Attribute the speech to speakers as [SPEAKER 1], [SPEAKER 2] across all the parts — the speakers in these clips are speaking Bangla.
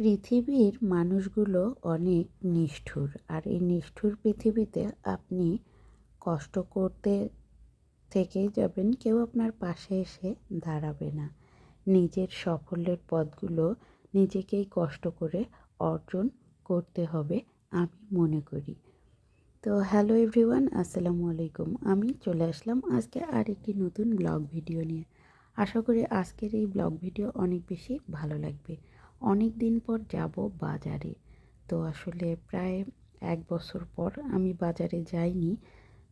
[SPEAKER 1] পৃথিবীর মানুষগুলো অনেক নিষ্ঠুর। আর এই নিষ্ঠুর পৃথিবীতে আপনি কষ্ট করতে থেকেই যাবেন, কেউ আপনার পাশে এসে দাঁড়াবে না। নিজের সাফল্যের পথগুলো নিজেকেই কষ্ট করে অর্জন করতে হবে আমি মনে করি। তো হ্যালো এভরিওয়ান, আসসালামু আলাইকুম। আমি চলে আসলাম আজকে আরেকটি নতুন ব্লগ ভিডিও নিয়ে। আশা করি আজকের এই ব্লগ ভিডিও অনেক বেশি ভালো লাগবে। অনেক দিন পর যাব বাজারে। তো আসলে প্রায় এক বছর পর আমি বাজারে যাইনি।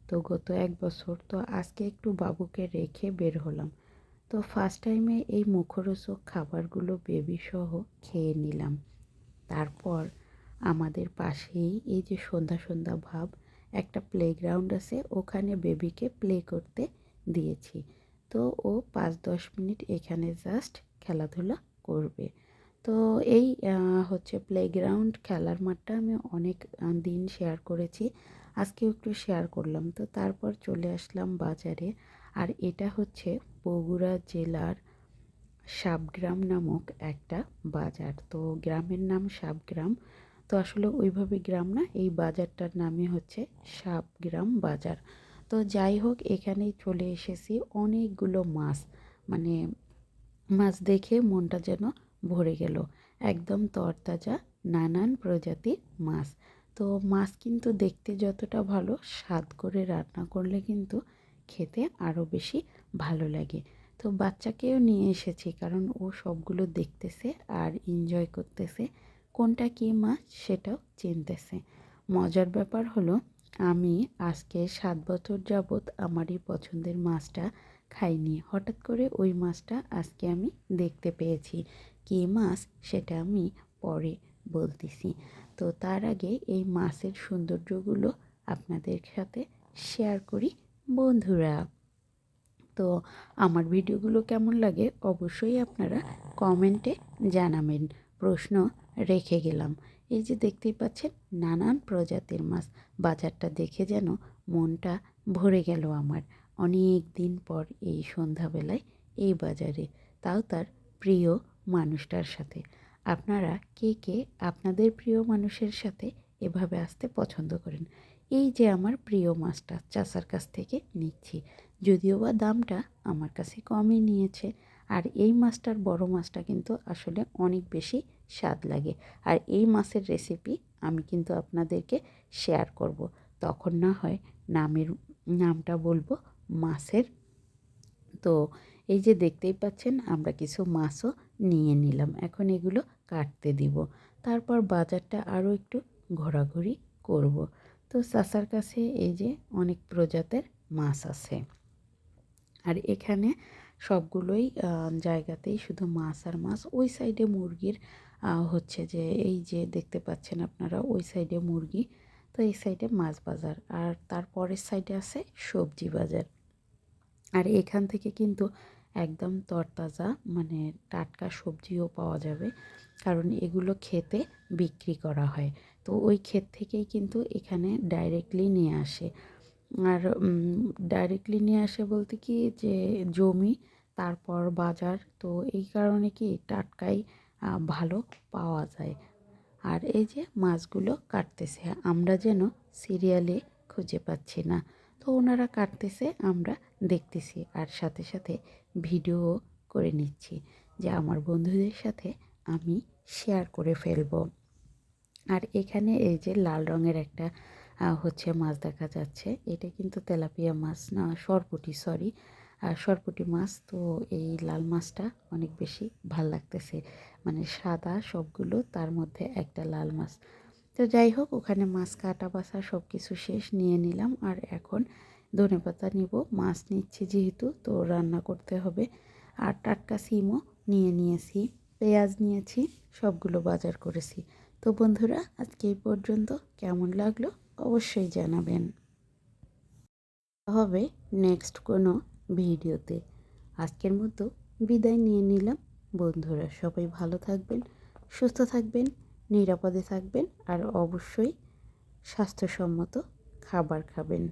[SPEAKER 1] তো গত এক বছর তো আজকে একটু বাবুকে রেখে বের হলাম। তো ফার্স্ট টাইমে এই মুখরোচক খাবারগুলো বেবি সহ খেয়ে নিলাম। তারপর আমাদের পাশেই এই যে সন্ধ্যা সন্ধ্যা ভাব, একটা প্লেগ্রাউন্ড আছে, ওখানে বেবিকে প্লে করতে দিয়েছি। তো ও পাঁচ দশ মিনিট এখানে জাস্ট খেলাধুলা করবে। তো এই হচ্ছে প্লেগ্রাউন্ড খেলার মাঠটা আমি অনেক দিন শেয়ার করেছি। আজকেও একটু শেয়ার করলাম। তো তারপর চলে আসলাম বাজারে। আর এটা হচ্ছে বগুড়া জেলার সাবগ্রাম নামক একটা বাজার। তো গ্রামের নাম সাবগ্রাম তো আসলে ওইভাবে গ্রাম না, এই বাজারটার নামই হচ্ছে সাবগ্রাম বাজার। তো যাই হোক, এখানেই চলে এসেছি। অনেকগুলো মাছ মানে মাছ দেখে মনটা যেন ভরে গেল। একদম তরতাজা, নানান প্রজাতির মাছ। তো মাছ কিন্তু দেখতে যতটা ভালো, স্বাদ করে রান্না করলে কিন্তু খেতে আরও বেশি ভালো লাগে। তো বাচ্চাকেও নিয়ে এসেছি, কারণ ও সবগুলো দেখতেছে আর এনজয় করতেছে। কোনটা কী মাছ সেটাও চিনতেছে। মজার ব্যাপার হলো, আমি আজকে সাত বছর যাবৎ আমারই পছন্দের মাছটা খাইনি। হঠাৎ করে ওই মাছটা আজকে আমি দেখতে পেয়েছি। কী মাছ সেটা আমি পরে বলতেছি। তো তার আগে এই মাছের সৌন্দর্যগুলো আপনাদের সাথে শেয়ার করি, বন্ধুরা। তো আমার ভিডিওগুলো কেমন লাগে অবশ্যই আপনারা কমেন্টে জানাবেন। প্রশ্ন রেখে গেলাম। এই যে দেখতেই পাচ্ছেন, নানান প্রজাতির মাছ। বাজারটা দেখে যেন মনটা ভরে গেল আমার। অনেক দিন পর এই সন্ধ্যাবেলায় এই বাজারে। তাও তার প্রিয় মানুষটার সাথে। আপনারা কে কে আপনাদের প্রিয় মানুষের সাথে এভাবে আসতে পছন্দ করেন? এই যে আমার প্রিয় মাছটা চাষার কাছ থেকে নিচ্ছি। যদিও বা দামটা আমার কাছে কমই নিয়েছে। আর এই মাছটার বড় মাছটা কিন্তু আসলে অনেক বেশি স্বাদ লাগে। আর এই মাছের রেসিপি আমি কিন্তু আপনাদেরকে শেয়ার করব। তখন না হয় নামের, নামটা বলব মাছের। তো এই যে দেখতেই পাচ্ছেন, আমরা কিছু মাছও নিয়ে নিলাম। এখন এগুলো কাটতে দিব। তারপর বাজারটা আরও একটু ঘোরাঘুরি করব। তো চাষার কাছে এই যে অনেক প্রজাতের মাছ আছে। আর এখানে সবগুলোই জায়গাতেই শুধু মাছ আর মাছ। ওই সাইডে মুরগির হচ্ছে যে এই যে দেখতে পাচ্ছেন আপনারা, ওই সাইডে মুরগি, তো এই সাইডে মাছ বাজার। আর তারপরের সাইডে আছে সবজি বাজার। আর এখান থেকে কিন্তু একদম তরতাজা মানে টাটকা সবজিও পাওয়া যাবে। কারণ এগুলো খেতে বিক্রি করা হয়। তো ওই ক্ষেত থেকেই কিন্তু এখানে ডাইরেক্টলি নিয়ে আসে। আর ডাইরেক্টলি নিয়ে আসে বলতে কি যে জমি, তারপর বাজার, তো এই কারণে কি টাটকাই ভালো পাওয়া যায়। আর এই যে মাছগুলো কাটতেছে, আমরা যেন সিরিয়ালে খুঁজে পাচ্ছি না। ওনারা কাটতেছে, আমরা দেখতেছি। আর সাথে সাথে ভিডিও করে নিচ্ছি যে আমার বন্ধুদের সাথে আমি শেয়ার করে ফেলব। আর এখানে এই যে লাল রঙের একটা হচ্ছে মাছ দেখা যাচ্ছে। এটা কিন্তু তেলাপিয়া মাছ না, সরপুটি সরি আর সরপুটি মাছ তো এই লাল মাছটা অনেক বেশি ভালো লাগতেছে। মানে সাদা সবগুলো, তার মধ্যে একটা লাল মাছ তো যাই হোক, ওখানে মাছ কাটা বাসা সব কিছু শেষ নিয়ে নিলাম আর এখন ধনে পাতা নিব। মাছ নিচ্ছি যেহেতু, তো রান্না করতে হবে। আর টাটকা সিমও নিয়ে নিয়েছি, পেঁয়াজ নিয়েছি, সবগুলো বাজার করেছি। তো বন্ধুরা, আজকে এই পর্যন্ত। কেমন লাগল অবশ্যই জানাবেন। হবে নেক্সট কোনো ভিডিওতে। আজকের মতো বিদায় নিয়ে নিলাম। বন্ধুরা, সবাই ভালো থাকবেন, সুস্থ থাকবেন। নিরাপদে থাকবেন আর অবশ্যই স্বাস্থ্যসম্মত খাবার খাবেন।